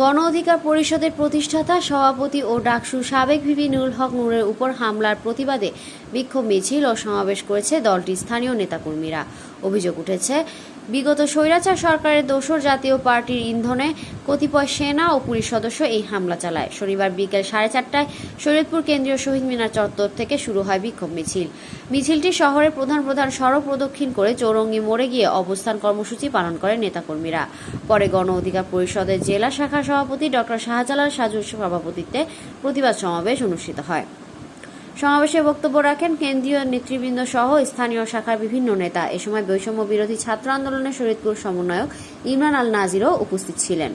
গণ অধিকার পরিষদের প্রতিষ্ঠাতা, সভাপতি ও ডাকসু সাবেক ভিপি নুরুল হক নুরের উপর হামলার প্রতিবাদে বিক্ষোভ মিছিল ও সমাবেশ করেছে দলটির স্থানীয় নেতাকর্মীরা। অভিযোগ উঠেছে। বিগত স্বৈরাচার সরকারের দোসর জাতীয় পার্টির ইন্ধনে কতিপয় সেনা ও পুলিশ সদস্য এই হামলা চালায়। শনিবার বিকেল সাড়ে চারটায় শরীয়তপুর কেন্দ্রীয় শহীদ মিনার চত্বর থেকে শুরু হয় বিক্ষোভ মিছিল। মিছিলটি শহরের প্রধান প্রধান সড়ক প্রদক্ষিণ করে চৌরঙ্গি মোড়ে গিয়ে অবস্থান কর্মসূচি পালন করেন নেতাকর্মীরা। পরে গণ অধিকার পরিষদের জেলা শাখার সভাপতি ডক্টর শাহজালাল সাজুর সভাপতিত্বে প্রতিবাদ সমাবেশ অনুষ্ঠিত হয়। সমাবেশে বক্তব্য রাখেন কেন্দ্রীয় নেতৃবৃন্দ সহ স্থানীয় শাখার বিভিন্ন নেতা। এ সময় বৈষম্য বিরোধী ছাত্র আন্দোলনের শরীদপুর সমন্বয়ক ইমরান আল নাজিরও উপস্থিত ছিলেন।